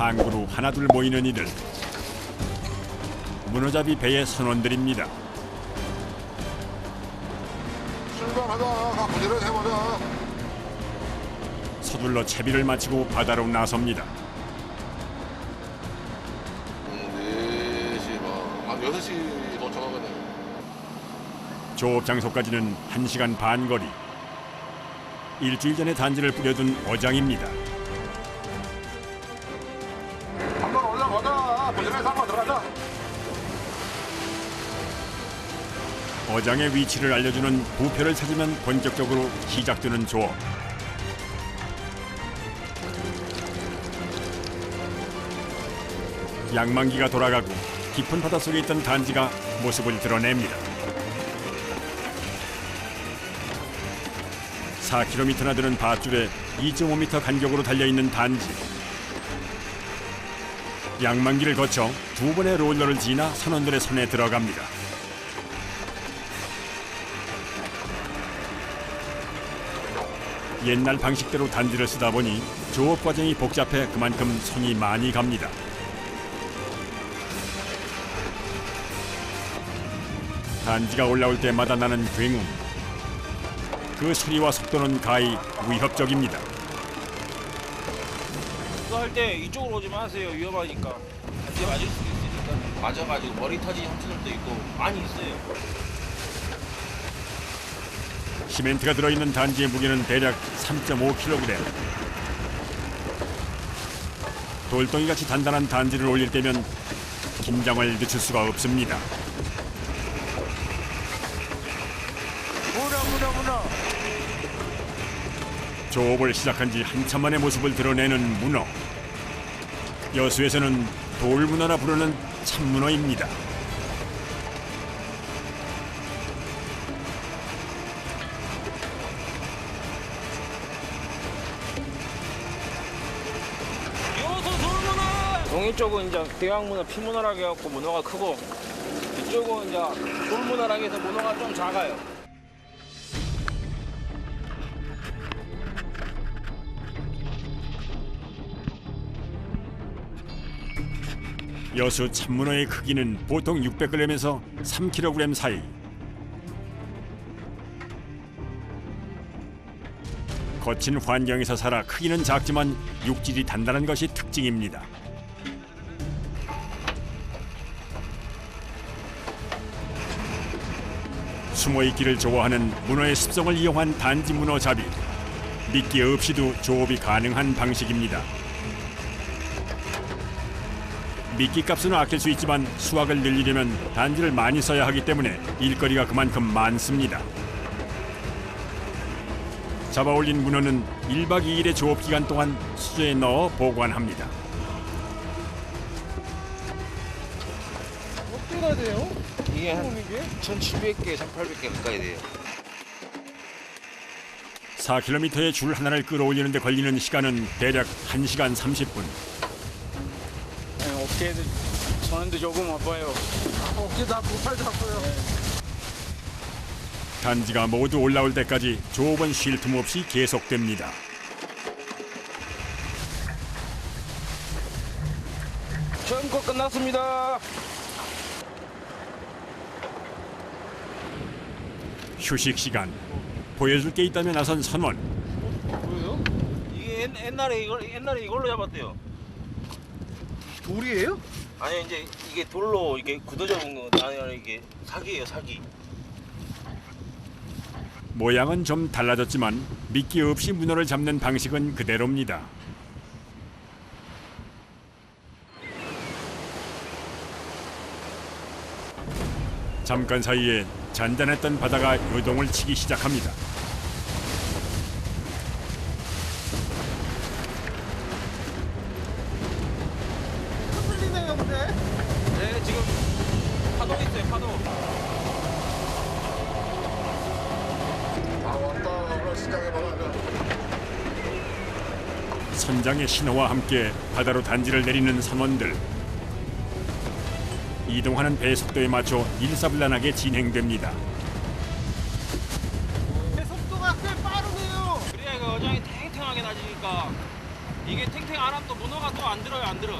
항구로 하나둘 모이는 이들. 문어잡이 배의 선원들입니다. 출발하자. 가꾸지를 해보자. 서둘러 채비를 마치고 바다로 나섭니다. 음, 4시 반. 한 6시 도착하거든. 조업 장소까지는 1시간 반 거리. 일주일 전에 단지를 뿌려둔 어장입니다. 어장의 위치를 알려주는 부표를 찾으면 본격적으로 시작되는 조업. 양만기가 돌아가고 깊은 바다 속에 있던 단지가 모습을 드러냅니다. 4km나 되는 밧줄에 2.5m 간격으로 달려있는 단지. 양만기를 거쳐 두 번의 롤러를 지나 선원들의 손에 들어갑니다. 옛날 방식대로 단지를 쓰다 보니 조업 과정이 복잡해 그만큼 손이 많이 갑니다. 단지가 올라올 때마다 나는 굉음. 그 소리와 속도는 가히 위협적입니다. 그거 할 때 이쪽으로 오지 마세요. 위험하니까. 한대 맞을 수도 있으니까. 맞아가지고 머리 터진 형체들도 있고 많이 있어요. 시멘트가 들어있는 단지의 무게는 대략 3.5kg. 돌덩이같이 단단한 단지를 올릴 때면 긴장을 늦출 수가 없습니다. 문어 문어 문어. 조업을 시작한 지 한참 만의 모습을 드러내는 문어. 여수에서는 돌문어라 부르는 참문어입니다. 이 쪽은 이제 대왕문어 피문어라고 해갖고 문어가 크고 이쪽은 이제 돌문어라고 해서 문어가 좀 작아요. 여수 참문어의 크기는 보통 600g에서 3kg 사이. 거친 환경에서 살아 크기는 작지만 육질이 단단한 것이 특징입니다. 숨어 있기를 좋아하는 문어의 습성을 이용한 단지 문어 잡이. 미끼 없이도 조업이 가능한 방식입니다. 미끼 값은 아낄 수 있지만 수확을 늘리려면 단지를 많이 써야 하기 때문에 일거리가 그만큼 많습니다. 잡아 올린 문어는 1박 2일의 조업 기간 동안 수조에 넣어 보관합니다. 어때가 돼요? 이게 한 이게? 1,700개, 1,800개 가까이 돼요. 4km의 줄 하나를 끌어올리는 데 걸리는 시간은 대략 1시간 30분. 네, 어깨도 저는데 조금 아파요. 어깨도 아프고 팔도 아파요. 단지가 모두 올라올 때까지 조업은 쉴 틈 없이 계속됩니다. 처음 거 끝났습니다. 휴식 시간. 보여줄 게 있다면 나선 선원. 뭐예요? 이게 옛, 옛날에 이걸 옛날에 이걸로 잡았대요. 돌이에요? 아니 이제 이게 돌로 이게 굳어져 있는 거 아니 이게 사기예요 사기. 모양은 좀 달라졌지만 미끼 없이 문어를 잡는 방식은 그대로입니다. 잠깐 사이에 잔잔했던 바다가 요동을 치기 시작합니다. 네 지금 파도 있어요 파도. 아. 선장의 신호와 함께 바다로 단지를 내리는 선원들. 이동하는 배 속도에 맞춰 일사불란하게 진행됩니다. 제 속도가 꽤 빠르네요. 그래야 이거 어장이 탱탱하게 나지니까 이게 탱탱 안 하면 또 문어가 또 안 들어요 안 들어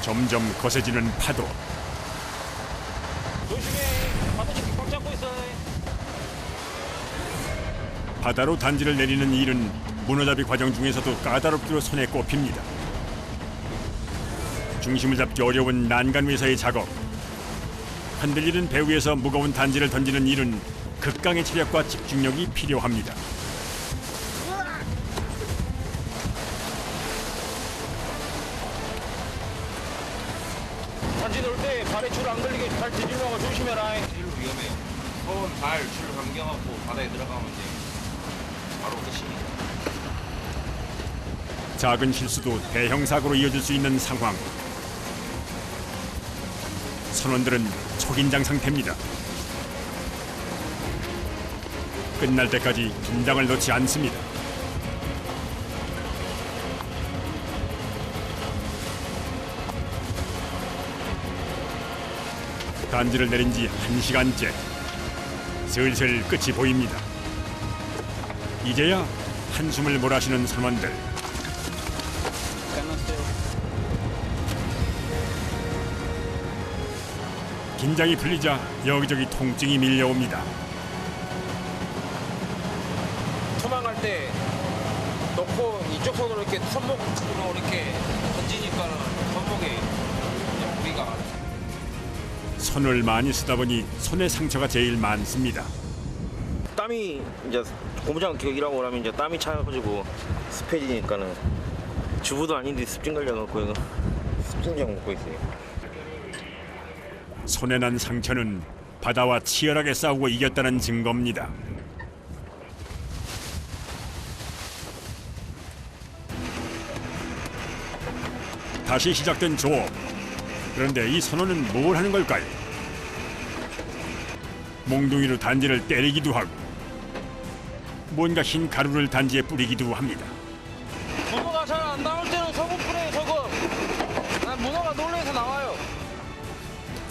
점점 거세지는 파도. 조심해 바닥에 꽉 잡고 있어 바다로 단지를 내리는 일은 문어잡이 과정 중에서도 까다롭기로 손에 꼽힙니다. 중심을 잡기 어려운 난간 위에서의 작업. 흔들리는 배 위에서 무거운 단지를 던지는 일은 극강의 체력과 집중력이 필요합니다. 단지 놀때 발에 줄 안 걸리게 잘 뒤질려고 조심해라 제일 위험해요 손, 발, 줄 감겨갖고 바다에 들어가면 이제 바로 끝이니까 작은 실수도 대형 사고로 이어질 수 있는 상황. 선원들은 초긴장 상태입니다. 끝날 때까지 긴장을 놓지 않습니다. 단지를 내린 지 한시간째 슬슬 끝이 보입니다. 이제야 한숨을 몰아쉬는 선원들. 긴장이 풀리자 여기저기 통증이 밀려옵니다. 도망갈 때 놓고 이쪽 손으로 이렇게 손목으로 이렇게 던지니까 손목에 무리가 손을 많이 쓰다 보니 손에 상처가 제일 많습니다. 땀이 이제 고무장 그 일하고 나면 이제 땀이 차가지고 습해지니까는 주부도 아닌데 습진 걸려갖고 이거 습진약 먹고 있어요. 손에 난 상처는 바다와 치열하게 싸우고 이겼다는 증거입니다. 다시 시작된 조업. 그런데 이 선원은 뭘 하는 걸까요? 몽둥이로 단지를 때리기도 하고 뭔가 흰 가루를 단지에 뿌리기도 합니다.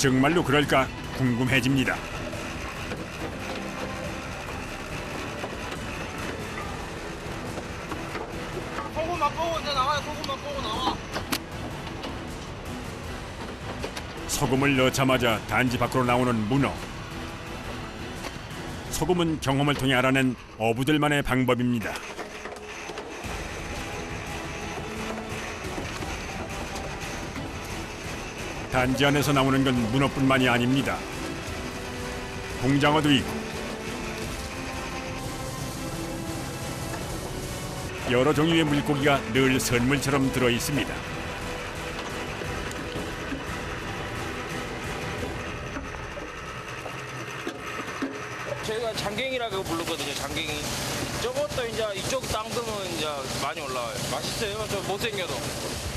정말로 그럴까 궁금해집니다. 소금 맛보고 이제 나와요 소금 맛보고 나와. 소금을 넣자마자 단지 밖으로 나오는 문어. 소금은 경험을 통해 알아낸 어부들만의 방법입니다. 단지 안에서 나오는 건 문어뿐만이 아닙니다. 공장어도 있고 여러 종류의 물고기가 늘 선물처럼 들어 있습니다. 저희가 장갱이라고 부르거든요 장갱이. 저것도 이제 이쪽 땅금은 이제 많이 올라와요. 맛있어요. 저 못생겨도.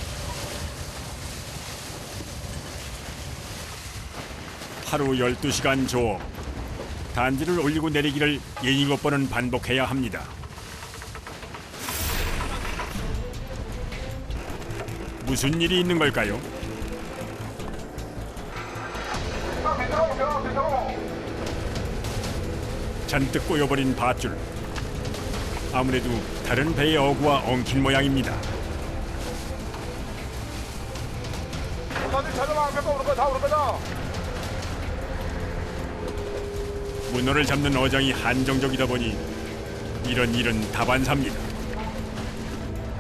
하루 12시간 조업. 단지를 올리고 내리기를 7번은 반복해야 합니다. 무슨 일이 있는 걸까요? 잔뜩 꼬여버린 밧줄. 아무래도 다른 배의 어구와 엉킨 모양입니다. 다들 찾아봐. 몇번 오는 거다 오는 거다. 문어를 잡는 어장이 한정적이다 보니 이런 일은 다반사입니다.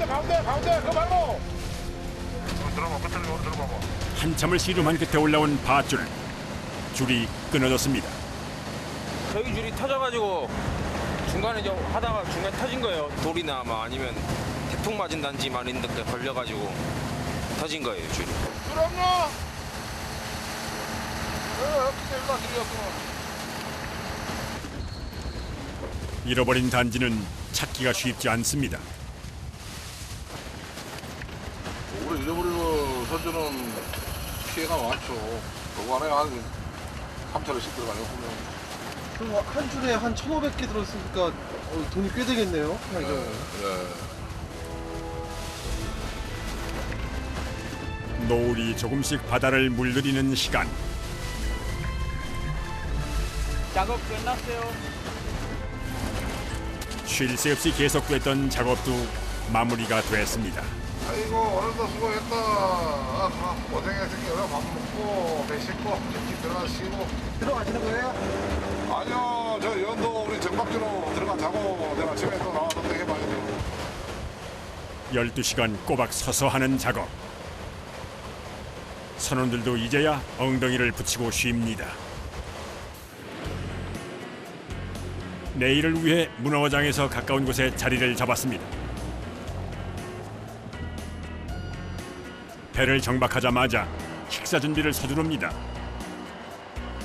가운데 가운데 그거 말고. 들어봐 끝을 들어봐. 한참을 씨름한 끝에 올라온 밧줄. 줄이 끊어졌습니다. 저희 줄이 터져가지고 중간에 좀 하다가 중간에 터진 거예요. 돌이나 뭐 아니면 태풍 맞은 단지 말인 데 걸려가지고 터진 거예요 줄이. 줄 없나? 어, 근데 일로 와 들렸구나. 잃어버린 단지는 찾기가 쉽지 않습니다. 오래 잃어버리고 선주는 피해가 많죠. 그거 안에 한 3차례씩 들어가요 보면. 그럼 한 줄에 한 1,500개 들었으니까 어, 돈이 꽤 되겠네요. 아, 이거. 네. 노을이 조금씩 바다를 물들이는 시간. 작업 끝났어요. 쉴 새 없이 계속됐던 작업도 마무리가 됐습니다. 아이고 오늘도 수고했다. 아, 고생했으니 얼른 밥 먹고 배 씻고 집 들어가 쉬고. 들어가시는 거예요? 아니요 저 연도 우리 정박주로 들어가 자고 내가 아침에 또 나와서 또 해봐야죠. 12시간 꼬박 서서 하는 작업. 선원들도 이제야 엉덩이를 붙이고 쉽니다. 내일을 위해 문어장에서 가까운 곳에 자리를 잡았습니다. 배를 정박하자마자 식사 준비를 서두릅니다.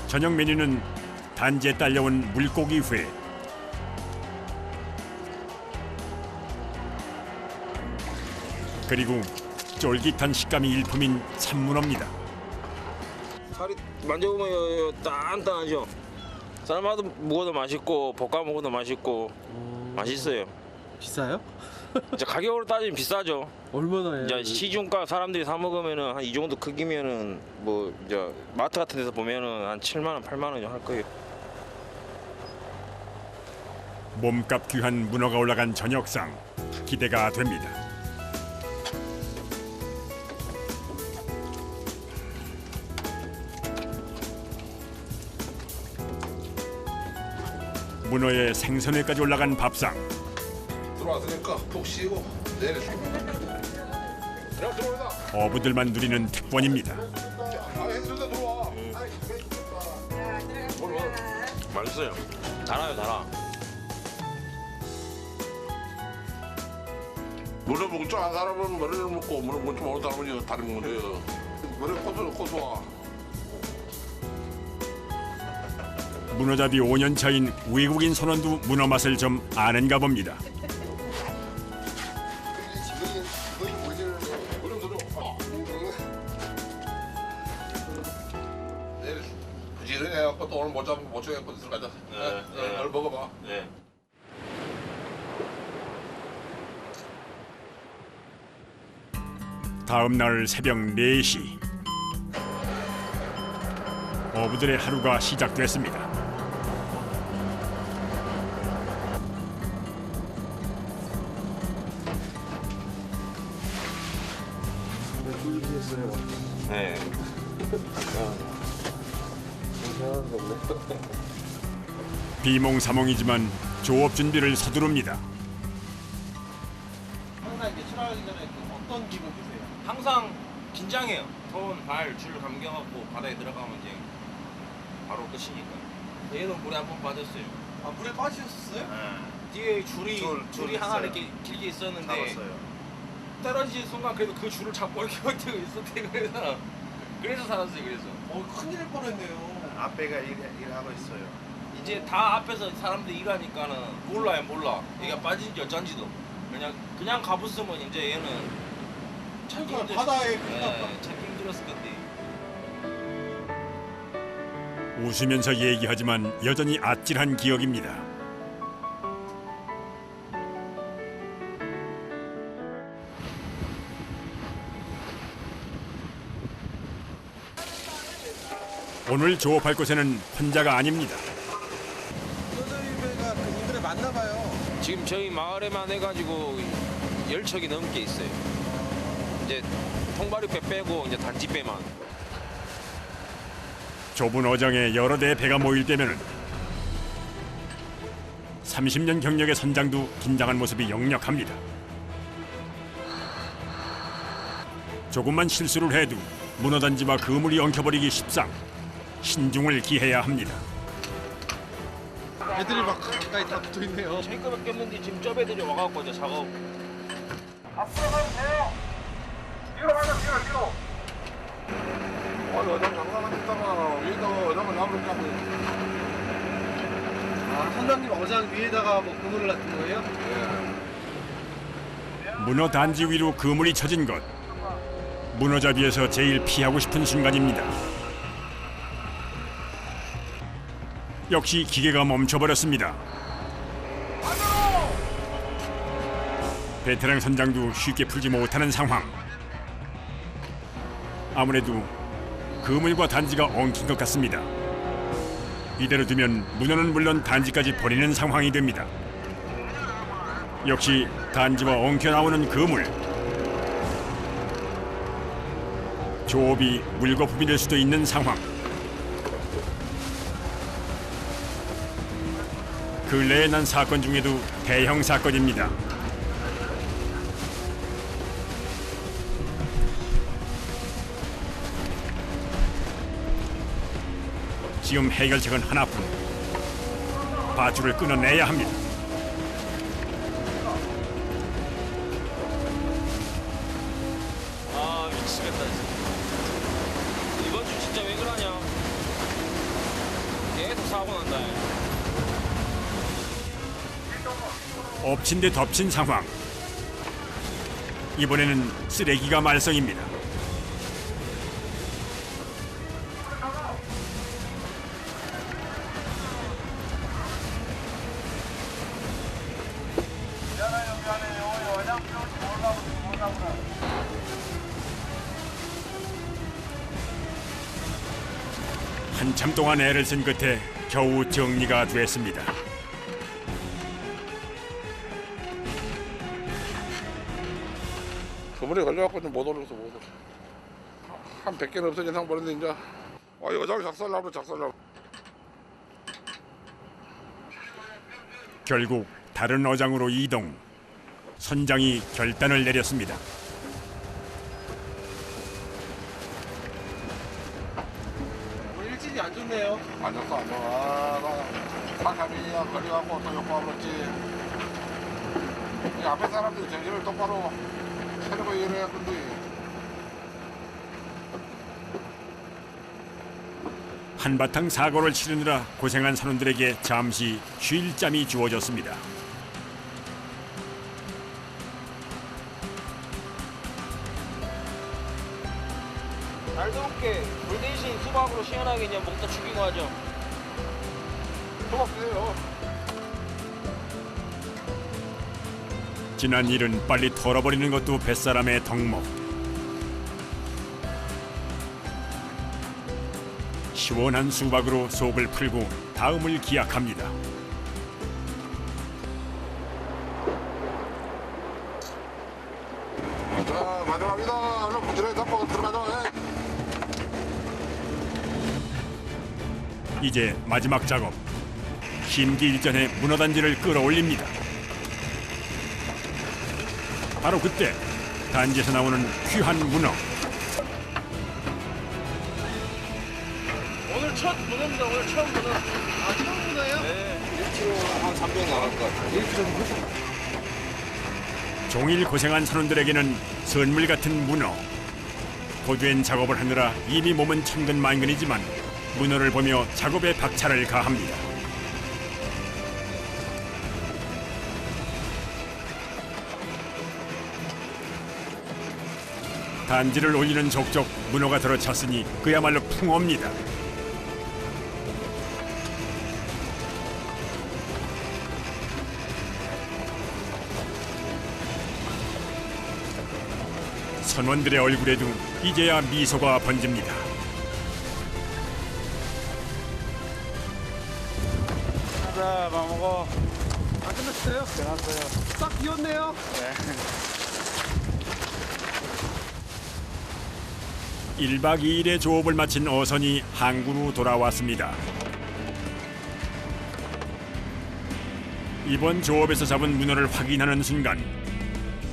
저녁 메뉴는 단지에 딸려온 물고기 회, 그리고 쫄깃한 식감이 일품인 참문어입니다. 살이 만져보면 단단하죠. 삶아도 먹어도 맛있고 볶아 먹어도 맛있고 맛있어요. 비싸요? 이제 가격으로 따지면 비싸죠. 얼마나요? 이제 시중가 사람들이 사 먹으면은 한 이 정도 크기면은 뭐 이제 마트 같은 데서 보면은 한 7만 원, 8만 원할 거예요. 몸값 귀한 문어가 올라간 저녁상 기대가 됩니다. 문어의 생선회까지 올라간 밥상 들어왔으니까 푹 쉬고 내일. 어부들만 누리는 특권입니다. 아. 맛있어요. 달아요, 달아. 물을 먹고 좀안 사람은 머리를 먹고 물을 먹지 모르는 사람은 먹는 거예요. 머리 코스 코스와. 문어잡이 5년 차인 외국인 선원도 문어 맛을 좀 아는가 봅니다. 다음 날 새벽 4시 어부들의 하루가 시작됐습니다. 비몽사몽이지만 조업 준비를 서두릅니다. 항상 이렇게 출하하기 전에 어떤 기분 드세요? 항상 긴장해요. 손, 발, 줄 감겨갖고 바다에 들어가면 이제 바로 끝이니까. 얘는 물에 한 번 빠졌어요. 아 물에 빠지셨어요? 뒤에 줄이 줄, 줄이 줄 하나 있어요. 이렇게 길게 있었는데 잡았어요. 떨어지는 순간 그래도 그 줄을 잡고 이렇게 버티고 있었대 그래서 그래서 살았어요. 그래서 어 큰일 날 뻔했네요. 앞배가 일, 일하고 있어요. 이제 다 앞에서 사람들이 일하니까는 몰라요 몰라. 얘가 빠진지 어쩐지도 그냥 그냥 가봤으면 이제 얘는 찾기 힘들- 바다에 예, 찾기 힘들었을 건데. 웃으면서 얘기하지만 여전히 아찔한 기억입니다. 오늘 조업할 곳에는 혼자가 아닙니다. 여자유배가 그 인근에 많나 봐요. 지금 저희 마을에만 해가지고 열 척이 넘게 있어요. 이제 통발이배 빼고 이제 단지배만. 좁은 어장에 여러 대의 배가 모일 때면은 30년 경력의 선장도 긴장한 모습이 역력합니다. 조금만 실수를 해도 문어단지와 그물이 엉켜버리기 십상 신중을 기해야 합니다. 애들이 막 가까이 다 붙어 있네요. 저희 거밖에 없는데 지금 쩌배들이 와갖고 이제 작업. 어, 여자 장난만 했다가 위에다 여자만 나무를 까고. 아 선장님 어장 위에다가 뭐 그물을 놨던 거예요? 문어 단지 위로 그물이 쳐진 것. 문어잡이에서 제일 피하고 싶은 순간입니다. 역시 기계가 멈춰버렸습니다. 베테랑 선장도 쉽게 풀지 못하는 상황. 아무래도 그물과 단지가 엉킨 것 같습니다. 이대로 두면 문어는 물론 단지까지 버리는 상황이 됩니다. 역시 단지와 엉켜 나오는 그물. 조업이 물거품이 될 수도 있는 상황. 근래에 난 사건 중에도 대형 사건입니다. 지금 해결책은 하나뿐. 밧줄을 끊어내야 합니다. 엎친 데 덮친 상황. 이번에는 쓰레기가 말썽입니다. 한참 동안 애를 쓴 끝에 겨우 정리가 됐습니다. 걸려갖고 좀 못 올라서 못 올라. 한 100개는 없어진 상 버렸는데 이제 아잘 작살나고 작살나고 결국 다른 어장으로 이동. 선장이 결단을 내렸습니다. 오늘 일진이 안 좋네요. 안 졌어 안 좋아 아나 사람이야 걸려갖고 또 욕하고 그렇지 이 앞에 사람들이 정신을 똑바로 차리고 일해야 근데. 한바탕 사고를 치르느라 고생한 선원들에게 잠시 쉴 잠이 주어졌습니다. 날 더울게 물 대신 수박으로 시원하게 그냥 먹다 죽이고 하죠. 소박해요 지난 일은 빨리 털어버리는 것도 뱃사람의 덕목. 시원한 수박으로 속을 풀고 다음을 기약합니다. 자 마지막이다 얼른 부지런히 덮고 들어가자 에이. 이제 마지막 작업. 힘기 일전에 문어단지를 끌어올립니다. 바로 그때 단지에서 나오는 귀한 문어. 오늘 첫 문어입니다. 오늘 처음 문어. 아, 처음 문어예요? 한300 나갈 것 같아 종일 고생한 선원들에게는 선물 같은 문어. 고된 작업을 하느라 이미 몸은 천근만근이지만 문어를 보며 작업에 박차를 가합니다. 단지를 올리는 족족 문어가 들어찼으니 그야말로 풍어입니다. 선원들의 얼굴에도 이제야 미소가 번집니다. 자, 밥 먹어. 안 끝났어요? 끝났어요. 딱 비었네요. 일 1박 2일의 조업을 마친 어선이 항구로 돌아왔습니다. 이번 조업에서 잡은 문어를 확인하는 순간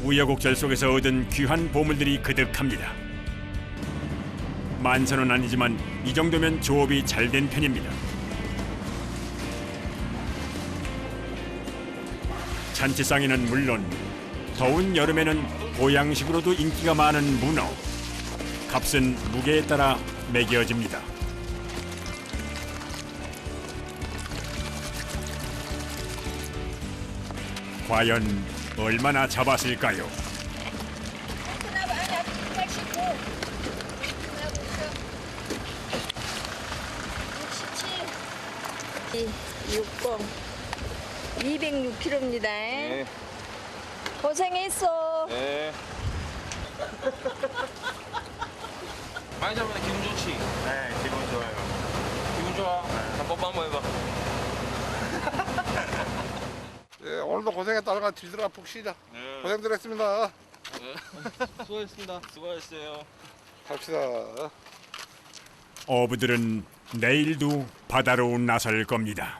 우여곡절 속에서 얻은 귀한 보물들이 그득합니다. 만선은 아니지만 이 정도면 조업이 잘 된 편입니다. 잔치상에는 물론 더운 여름에는 보양식으로도 인기가 많은 문어. 값은 무게에 따라 매겨집니다. 과연 얼마나 잡았을까요? 하나 많이 89. 67. 60. 206kg입니다. 네. 고생했어. 네. 많이 잡으면 기분 좋지? 네, 기분 좋아요. 기분 좋아? 한번 한번 해봐. 예, 오늘 오늘도 고생했다. 얼른 들들어가 푹 쉬자. 고생들 했습니다. 수고하셨습니다. 수고하셨어요. 갑시다. 어부들은 내일도 바다로 나설 겁니다.